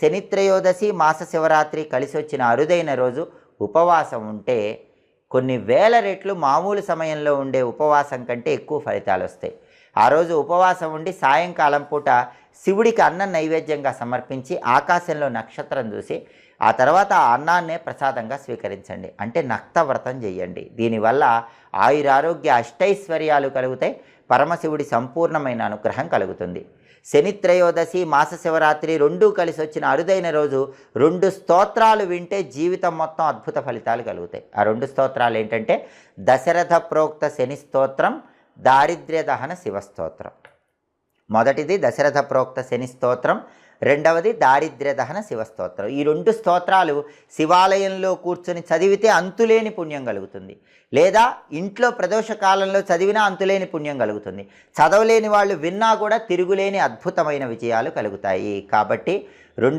శనిత్రయోదశి మాస శివరాత్రి కలిసి వచ్చిన అరుదైన రోజు ఉపవాసం ఉంటే కొన్ని వేల రెట్లు మామూలు సమయంలో ఉండే ఉపవాసం కంటే ఎక్కువ ఫలితాలు వస్తాయి ఆ రోజు ఉపవాసం ఉండి సాయంకాలం పూట శివుడికి అన్నం నైవేద్యంగా సమర్పించి ఆకాశంలో నక్షత్రం చూసి ఆ తర్వాత ఆ అన్నాన్నే ప్రసాదంగా స్వీకరించండి. అంటే నక్తవ్రతం చేయండి దీనివల్ల ఆయురారోగ్య అష్టైశ్వర్యాలు కలుగుతాయి. పరమశివుడి సంపూర్ణమైన అనుగ్రహం కలుగుతుంది. శనిత్రయోదశి మాస శివరాత్రి రెండూ కలిసి వచ్చిన అరుదైన రోజు రెండు స్తోత్రాలు వింటే జీవితం మొత్తం అద్భుత ఫలితాలు కలుగుతాయి. ఆ రెండు స్తోత్రాలు ఏంటంటే దశరథ ప్రోక్త శని స్తోత్రం దారిద్ర్య దహన శివస్తోత్రం మొదటిది దశరథ ప్రోక్త శని స్తోత్రం రెండవది దారిద్ర్య దహన శివస్తోత్రం ఈ రెండు స్తోత్రాలు శివాలయంలో కూర్చొని చదివితే అంతులేని పుణ్యం కలుగుతుంది. లేదా ఇంట్లో ప్రదోష కాలంలో చదివినా అంతులేని పుణ్యం కలుగుతుంది. చదవలేని వాళ్ళు విన్నా కూడా తిరుగులేని అద్భుతమైన విజయాలు కలుగుతాయి. కాబట్టి రెండు